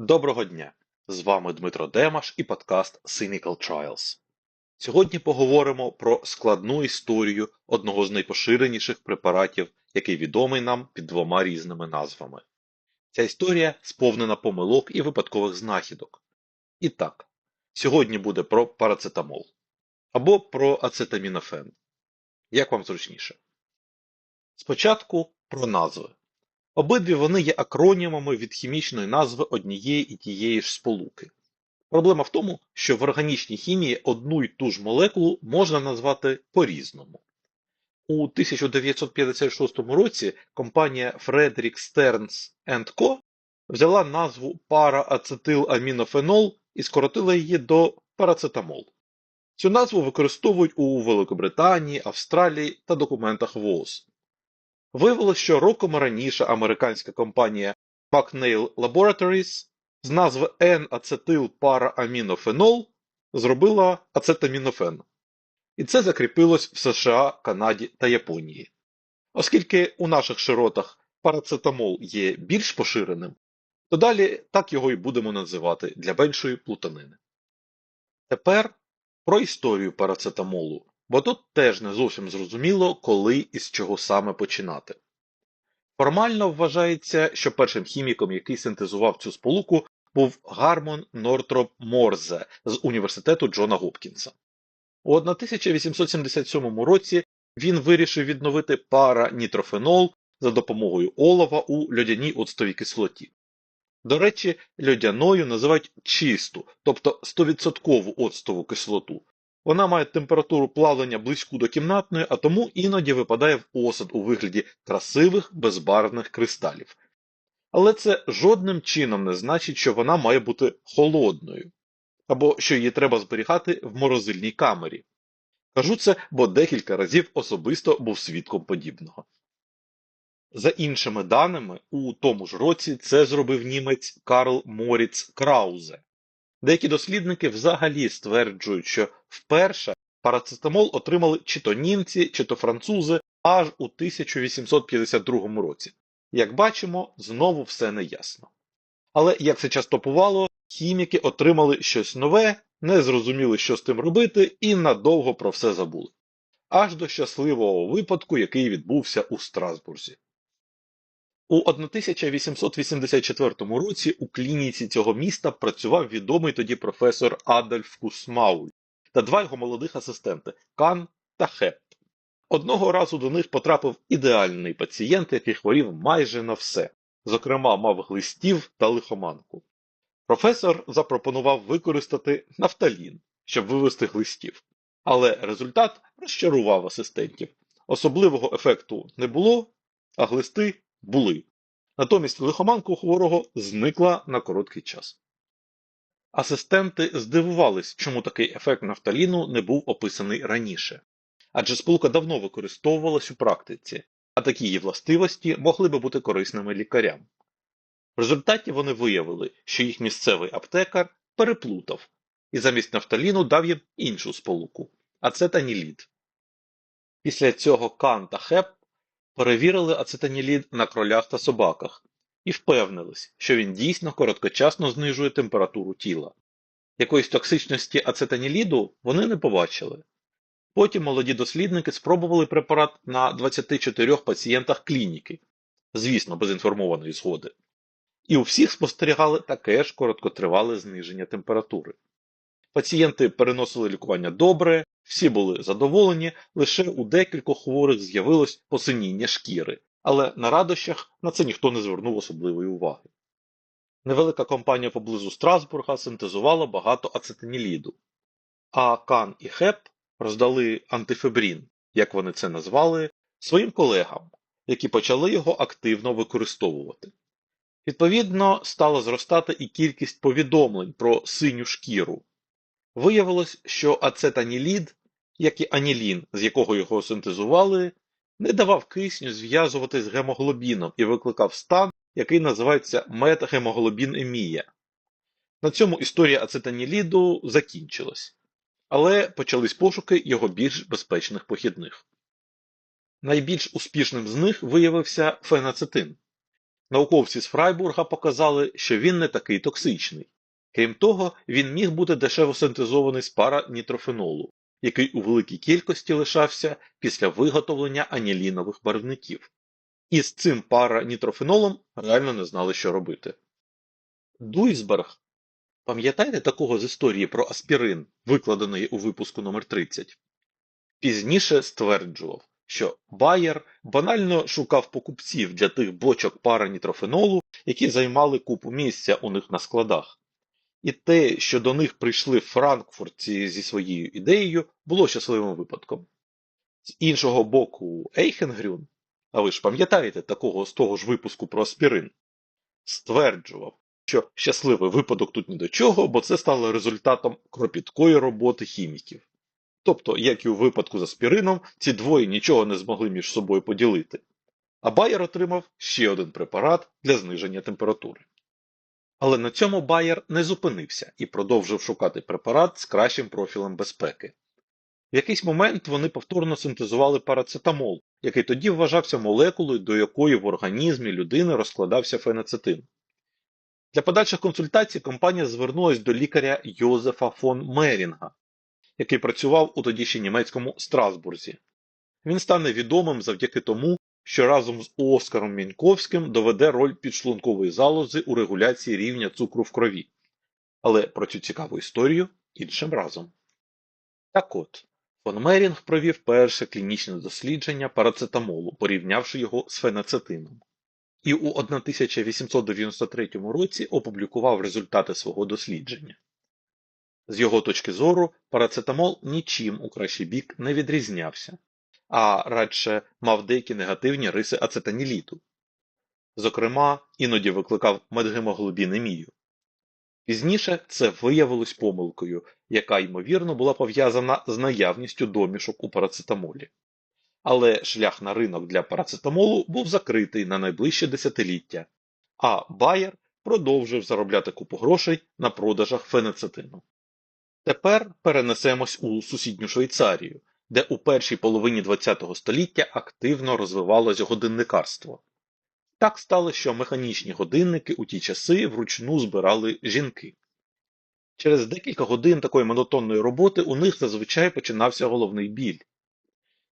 Доброго дня! З вами Дмитро Демаш і подкаст Cynical Trials. Сьогодні поговоримо про складну історію одного з найпоширеніших препаратів, який відомий нам під двома різними назвами. Ця історія сповнена помилок і випадкових знахідок. І так, сьогодні буде про парацетамол або про ацетамінофен. Як вам зручніше? Спочатку про назви. Обидві вони є акронімами від хімічної назви однієї і тієї ж сполуки. Проблема в тому, що в органічній хімії одну й ту ж молекулу можна назвати по-різному. У 1956 році компанія Frederick Stearns Co. взяла назву параацетиламінофенол і скоротила її до парацетамол. Цю назву використовують у Великобританії, Австралії та документах ВООЗ. Виявилося, що роком раніше американська компанія McNeil Laboratories з назви N-ацетилпараамінофенол зробила ацетамінофен. І це закріпилось в США, Канаді та Японії. Оскільки у наших широтах парацетамол є більш поширеним, то далі так його і будемо називати для меншої плутанини. Тепер про історію парацетамолу, бо тут теж не зовсім зрозуміло, коли і з чого саме починати. Формально вважається, що першим хіміком, який синтезував цю сполуку, був Гармон Нортроп Морзе з університету Джона Гопкінса. У 1877 році він вирішив відновити паранітрофенол за допомогою олова у льодяній оцтовій кислоті. До речі, льодяною називають чисту, тобто 100% оцтову кислоту. Вона має температуру плавлення близьку до кімнатної, а тому іноді випадає в осад у вигляді красивих безбарвних кристалів. Але це жодним чином не значить, що вона має бути холодною, або що її треба зберігати в морозильній камері. Кажу це, бо декілька разів особисто був свідком подібного. За іншими даними, у тому ж році це зробив німець Карл Моріц Краузе. Деякі дослідники взагалі стверджують, що вперше парацетамол отримали чи то німці, чи то французи аж у 1852 році. Як бачимо, знову все неясно. Але, як це часто бувало, хіміки отримали щось нове, не зрозуміли, що з тим робити, і надовго про все забули. Аж до щасливого випадку, який відбувся у Страсбурзі. У 1884 році у клініці цього міста працював відомий тоді професор Адольф Кусмауль та два його молодих асистенти Кан та Хеп. Одного разу до них потрапив ідеальний пацієнт, який хворів майже на все, зокрема, мав глистів та лихоманку. Професор запропонував використати нафталін, щоб вивести глистів, але результат розчарував асистентів. Особливого ефекту не було, а глисти були. Натомість лихоманка у хворого зникла на короткий час. Асистенти здивувались, чому такий ефект нафталіну не був описаний раніше. Адже сполука давно використовувалась у практиці, а такі її властивості могли би бути корисними лікарям. В результаті вони виявили, що їх місцевий аптекар переплутав і замість нафталіну дав їм іншу сполуку ацетанілід. Після цього Кан та Хеп перевірили ацетанілід на кролях та собаках і впевнились, що він дійсно короткочасно знижує температуру тіла. Якоїсь токсичності ацетаніліду вони не побачили. Потім молоді дослідники спробували препарат на 24 пацієнтах клініки, звісно, без інформованої згоди. І у всіх спостерігали таке ж короткотривале зниження температури. Пацієнти переносили лікування добре, всі були задоволені, лише у декількох хворих з'явилось посиніння шкіри, але на радощах на це ніхто не звернув особливої уваги. Невелика компанія поблизу Страсбурга синтезувала багато ацетаніліду, а Кан і Хеп роздали антифебрін, як вони це назвали, своїм колегам, які почали його активно використовувати. Відповідно, стала зростати і кількість повідомлень про синю шкіру. Виявилось, що ацетанілід, як і анілін, з якого його синтезували, не давав кисню зв'язувати з гемоглобіном і викликав стан, який називається метгемоглобінемія. На цьому історія ацетаніліду закінчилась, але почались пошуки його більш безпечних похідних. Найбільш успішним з них виявився фенацетин. Науковці з Фрайбурга показали, що він не такий токсичний. Крім того, він міг бути дешево синтезований з паранітрофенолу, який у великій кількості лишався після виготовлення анілінових барвників. І з цим паранітрофенолом реально не знали, що робити. Дуйсберг, пам'ятаєте такого з історії про аспірин, викладеної у випуску номер 30 Пізніше стверджував, що Байер банально шукав покупців для тих бочок паранітрофенолу, які займали купу місця у них на складах. І те, що до них прийшли франкфуртці зі своєю ідеєю, було щасливим випадком. З іншого боку, Ейхенгрюн, а ви ж пам'ятаєте такого з того ж випуску про аспірин, стверджував, що щасливий випадок тут ні до чого, бо це стало результатом кропіткої роботи хіміків. Тобто, як і у випадку з аспірином, ці двоє нічого не змогли між собою поділити. А Байер отримав ще один препарат для зниження температури. Але на цьому Байер не зупинився і продовжив шукати препарат з кращим профілем безпеки. В якийсь момент вони повторно синтезували парацетамол, який тоді вважався молекулою, до якої в організмі людини розкладався фенацетин. Для подальших консультацій компанія звернулася до лікаря Йозефа фон Мерінга, який працював у тоді ще німецькому Страсбурзі. Він стане відомим завдяки тому, що разом з Оскаром Міньковським доведе роль підшлункової залози у регуляції рівня цукру в крові. Але про цю цікаву історію іншим разом. Так от, фон Мерінг провів перше клінічне дослідження парацетамолу, порівнявши його з фенацетином. І у 1893 році опублікував результати свого дослідження. З його точки зору, парацетамол нічим у кращий бік не відрізнявся, а радше мав деякі негативні риси ацетаніліту. Зокрема, іноді викликав медгемоглобінемію. Пізніше це виявилось помилкою, яка, ймовірно, була пов'язана з наявністю домішок у парацетамолі. Але шлях на ринок для парацетамолу був закритий на найближче десятиліття, а Байер продовжив заробляти купу грошей на продажах фенецетину. Тепер перенесемось у сусідню Швейцарію, де у першій половині ХХ століття активно розвивалось годинникарство. Так стало, що механічні годинники у ті часи вручну збирали жінки. Через декілька годин такої монотонної роботи у них зазвичай починався головний біль.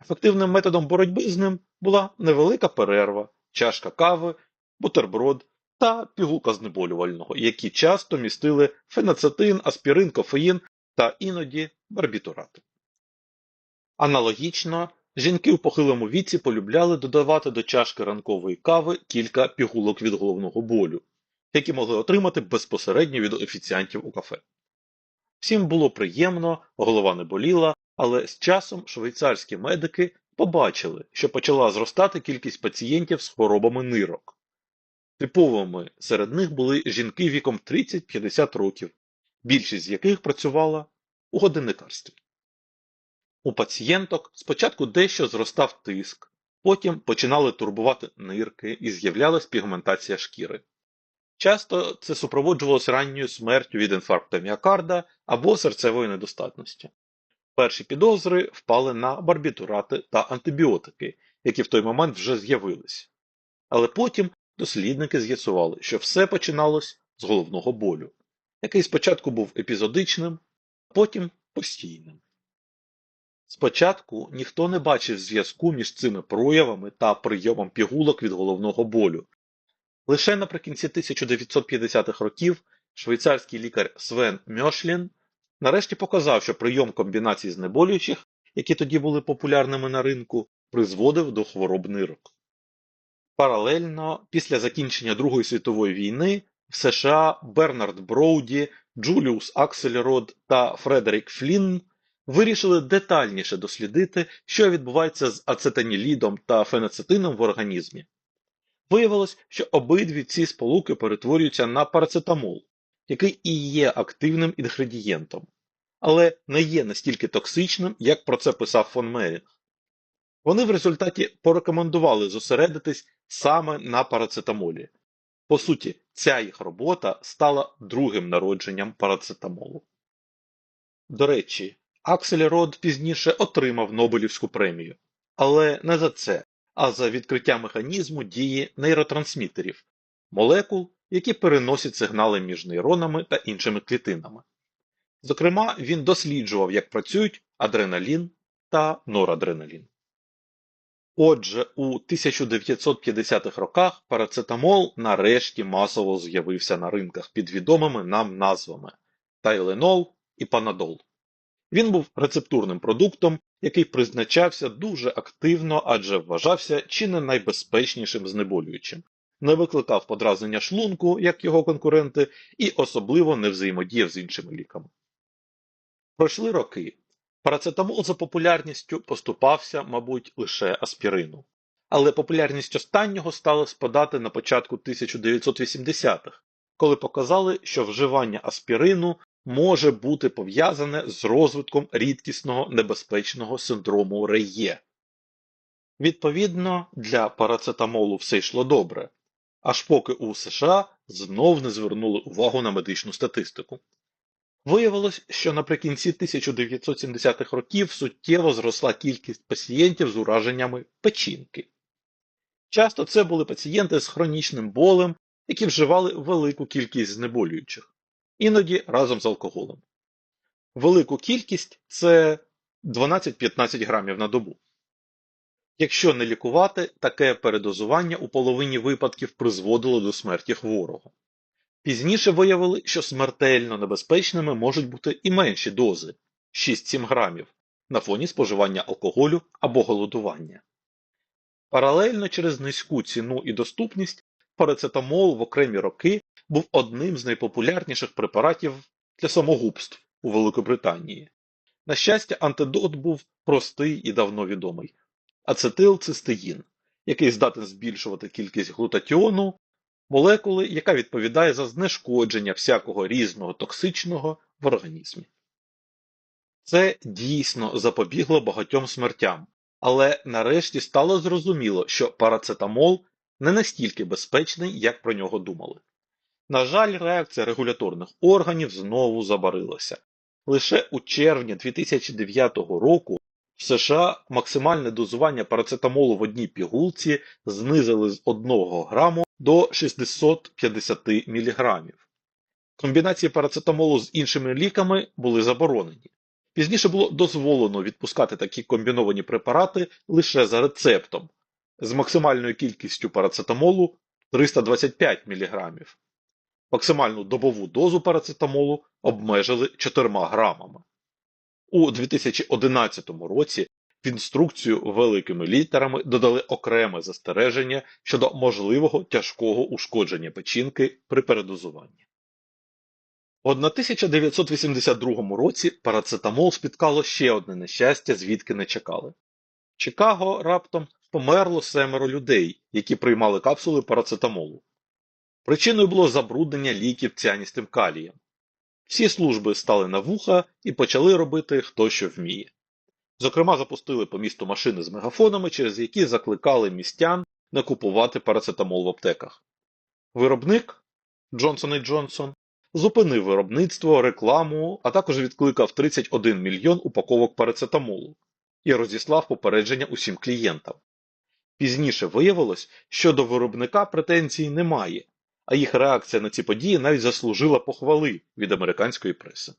Ефективним методом боротьби з ним була невелика перерва, чашка кави, бутерброд та пігулка знеболювального, які часто містили фенацетин, аспірин, кофеїн та іноді барбітурати. Аналогічно, жінки у похилому віці полюбляли додавати до чашки ранкової кави кілька пігулок від головного болю, які могли отримати безпосередньо від офіціантів у кафе. Всім було приємно, голова не боліла, але з часом швейцарські медики побачили, що почала зростати кількість пацієнтів з хворобами нирок. Типовими серед них були жінки віком 30-50 років, більшість з яких працювала у годинникарстві. У пацієнток спочатку дещо зростав тиск, потім починали турбувати нирки і з'являлась пігментація шкіри. Часто це супроводжувалося ранньою смертю від інфаркту міокарда або серцевої недостатності. Перші підозри впали на барбітурати та антибіотики, які в той момент вже з'явились. Але потім дослідники з'ясували, що все починалось з головного болю, який спочатку був епізодичним, а потім постійним. Спочатку ніхто не бачив зв'язку між цими проявами та прийомом пігулок від головного болю. Лише наприкінці 1950-х років швейцарський лікар Свен Мьошлін нарешті показав, що прийом комбінацій знеболюючих, які тоді були популярними на ринку, призводив до хвороб нирок. Паралельно, після закінчення Другої світової війни в США Бернард Броуді, Джуліус Аксельрод та Фредерік Флінн вирішили детальніше дослідити, що відбувається з ацетанілідом та фенацетином в організмі. Виявилось, що обидві ці сполуки перетворюються на парацетамол, який і є активним інгредієнтом, але не є настільки токсичним, як про це писав фон Мерінг. Вони в результаті порекомендували зосередитись саме на парацетамолі. По суті, ця їх робота стала другим народженням парацетамолу. До речі, Аксель Род пізніше отримав Нобелівську премію, але не за це, а за відкриття механізму дії нейротрансмітерів, молекул, які переносять сигнали між нейронами та іншими клітинами. Зокрема, він досліджував, як працюють адреналін та норадреналін. Отже, у 1950-х роках парацетамол нарешті масово з'явився на ринках під відомими нам назвами Тайленол і Панадол. Він був рецептурним продуктом, який призначався дуже активно, адже вважався чи не найбезпечнішим знеболюючим, не викликав подразнення шлунку, як його конкуренти, і особливо не взаємодіяв з іншими ліками. Пройшли роки. Парацетамол за популярністю поступався, мабуть, лише аспірину. Але популярність останнього стала спадати на початку 1980-х, коли показали, що вживання аспірину може бути пов'язане з розвитком рідкісного небезпечного синдрому Реє. Відповідно, для парацетамолу все йшло добре, аж поки у США знов не звернули увагу на медичну статистику. Виявилось, що наприкінці 1970-х років суттєво зросла кількість пацієнтів з ураженнями печінки. Часто це були пацієнти з хронічним болем, які вживали велику кількість знеболюючих, іноді разом з алкоголем. Велику кількість це 12-15 грамів на добу. Якщо не лікувати, таке передозування у половині випадків призводило до смерті хворого. Пізніше виявили, що смертельно небезпечними можуть бути і менші дози 6-7 грамів на фоні споживання алкоголю або голодування. Паралельно через низьку ціну і доступність парацетамол в окремі роки був одним з найпопулярніших препаратів для самогубств у Великобританії. На щастя, антидот був простий і давно відомий ацетилцистеїн, який здатен збільшувати кількість глутатіону молекули, яка відповідає за знешкодження всякого різного токсичного в організмі. Це дійсно запобігло багатьом смертям, але нарешті стало зрозуміло, що парацетамол не настільки безпечний, як про нього думали. На жаль, реакція регуляторних органів знову забарилася. Лише у червні 2009 року в США максимальне дозування парацетамолу в одній пігулці знизили з 1 граму до 650 мг. Комбінації парацетамолу з іншими ліками були заборонені. Пізніше було дозволено відпускати такі комбіновані препарати лише за рецептом з максимальною кількістю парацетамолу 325 мг. Максимальну добову дозу парацетамолу обмежили 4 грамами. У 2011 році в інструкцію великими літерами додали окреме застереження щодо можливого тяжкого ушкодження печінки при передозуванні. У 1982 році парацетамол спіткало ще одне нещастя, звідки не чекали. В Чикаго раптом померло семеро людей, які приймали капсули парацетамолу. Причиною було забруднення ліків ціаністим калієм. Всі служби стали на вуха і почали робити хто що вміє. Зокрема, запустили по місту машини з мегафонами, через які закликали містян не купувати парацетамол в аптеках. Виробник Johnson Johnson зупинив виробництво, рекламу, а також відкликав 31 мільйон упаковок парацетамолу і розіслав попередження усім клієнтам. Пізніше виявилось, що до виробника претензій немає, а їх реакція на ці події навіть заслужила похвали від американської преси.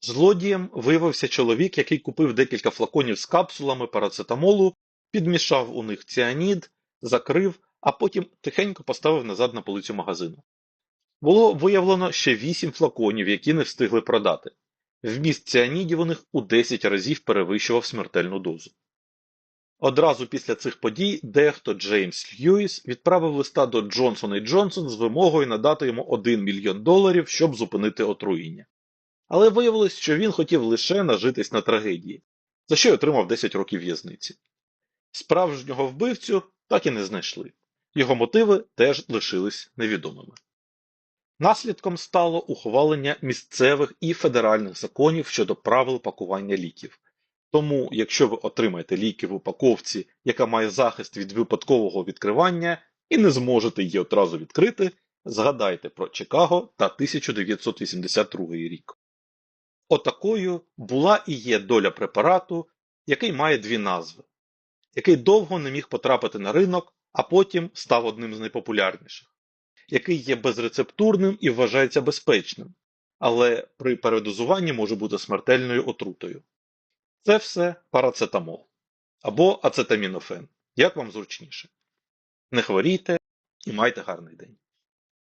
Злодієм виявився чоловік, який купив декілька флаконів з капсулами парацетамолу, підмішав у них ціанід, закрив, а потім тихенько поставив назад на полицю магазину. Було виявлено ще 8 флаконів, які не встигли продати. Вміст ціанідів у них у 10 разів перевищував смертельну дозу. Одразу після цих подій дехто Джеймс Льюіс відправив листа до Джонсон Джонсон з вимогою надати йому 1 мільйон доларів, щоб зупинити отруєння. Але виявилось, що він хотів лише нажитись на трагедії, за що й отримав 10 років в'язниці. Справжнього вбивцю так і не знайшли, його мотиви теж лишились невідомими. Наслідком стало ухвалення місцевих і федеральних законів щодо правил пакування ліків. Тому, якщо ви отримаєте ліки в упаковці, яка має захист від випадкового відкривання, і не зможете її одразу відкрити, згадайте про Чикаго та 1982 рік. Отакою була і є доля препарату, який має дві назви, який довго не міг потрапити на ринок, а потім став одним з найпопулярніших який є безрецептурним і вважається безпечним, але при передозуванні може бути смертельною отрутою. Це все парацетамол або ацетамінофен, як вам зручніше. Не хворійте і майте гарний день.